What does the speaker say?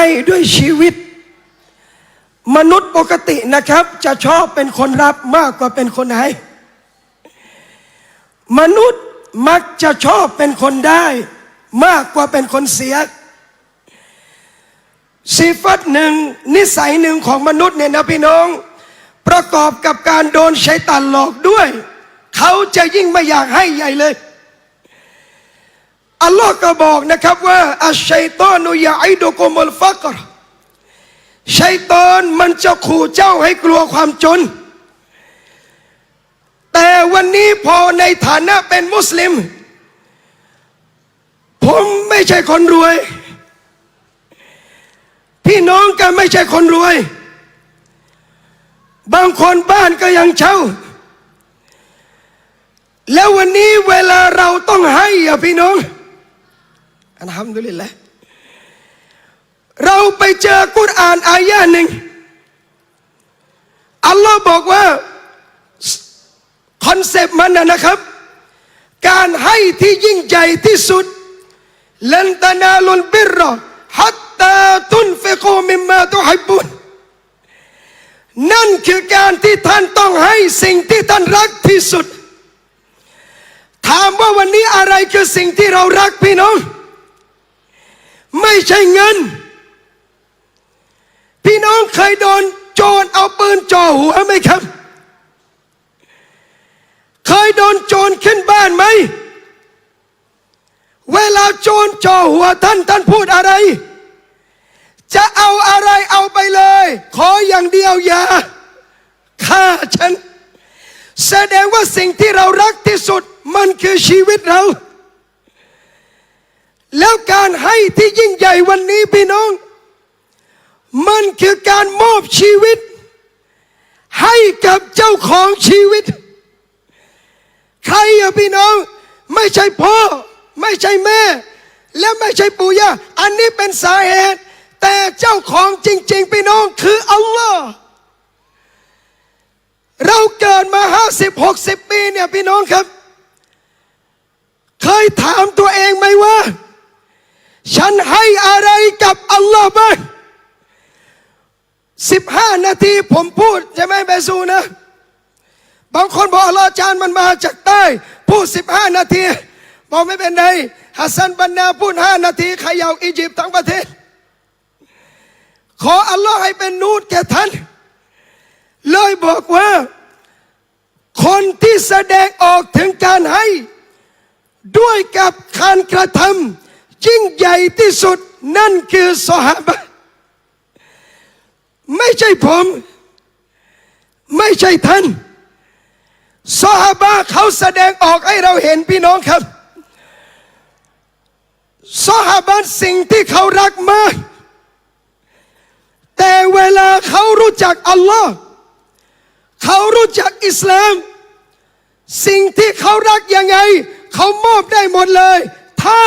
ให้ด้วยชีวิต มนุษย์ปกตินะครับ จะชอบเป็นคนรับมากกว่าเป็นคนให้ มนุษย์มักจะชอบเป็นคนได้ มากกว่าเป็นคนเสียสีฟัดหนึ่งนิสัยหนึ่งของมนุษย์เนี่ยนะพี่น้อง ประกอบกับการโดนใช้ตันหลอกด้วย เขาจะยิ่งไม่อยากให้ใหญ่เลย อัลลอฮ์ก็บอกนะครับว่าอัชชัยตอนุยาอิดุกุมุลฟักรชัยตอนมันจะขู่เจ้าให้กลัวความจน แต่วันนี้พอในฐานะเป็นมุสลิม ผมไม่ใช่คนรวย พี่น้องก็ไม่ใช่คนรวย บางคนบ้านก็ยังเช่าแล้ววันนี้เวลาเราต้องให้อะพี่น้อง อันฮัมดุลิลละเราไปเจอกุรอานอายะหนึ่งอัลลอฮ์บอกว่าคอนเซปต์มันนะนะครับ การให้ที่ยิ่งใหญ่ที่สุดลันตานาลุลบิรอฮัตตาตุนเฟิกูมิมมาตุฮิบุนนั่นคือการที่ท่านต้องให้สิ่งที่ท่านรักที่สุด ถามว่าวันนี้อะไรคือสิ่งที่เรารักพี่น้อง ไม่ใช่เงิน พี่น้องเคยโดนโจรเอาปืนจ่อหัวไหมครับ เคยโดนโจรขึ้นบ้านไหม เวลาโจรจ่อหัวท่านท่านพูดอะไร จะเอาอะไรเอาไปเลย ขออย่างเดียวอย่าฆ่าฉัน แสดงว่าสิ่งที่เรารักที่สุดมันคือชีวิตเราแล้วการ ให้ที่ยิ่งใหญ่วันนี้พี่น้อง มันคือการมอบชีวิต ให้กับเจ้าของชีวิต ใครอะพี่น้อง ไม่ใช่พ่อ ไม่ใช่แม่ และไม่ใช่ปู่ย่าอันนี้เป็นสาเหตุ แต่เจ้าของจริง ๆ พี่น้องคืออัลลอฮ์เราเกิดมาห้าสิบหกสิบปีเนี่ยพี่น้องครับ เคยถามตัวเองไหมว่า ฉันให้อะไรกับอัลลอฮ์บ้างสิบห้านาทีผมพูดใช่ไหมเบซูนะ บางคนบอกอัลลอฮ์อาจารย์มันมาจากใต้ พูดสิบห้านาทีบอกไม่เป็นไรฮัสซันบันนาพูดห้านาทีเขย่าอียิปต์ทั้งประเทศ ขออัลลอฮ์ให้เป็นนูตแก่ท่าน เลยบอกว่า คนที่แสดงออกถึงการให้ ด้วยกับการกระทำ ยิ่งใหญ่ที่สุดนั่นคือสหบะไม่ใช่ผม ไม่ใช่ท่านสหบะเขาแสดงออกให้เราเห็นพี่น้องครับสหบะสิ่งที่เขารักมาก แต่เวลาเขารู้จักอัลลอฮ์เขารู้จักอิสลาม สิ่งที่เขารักยังไง เขามอบได้หมดเลย ถ้า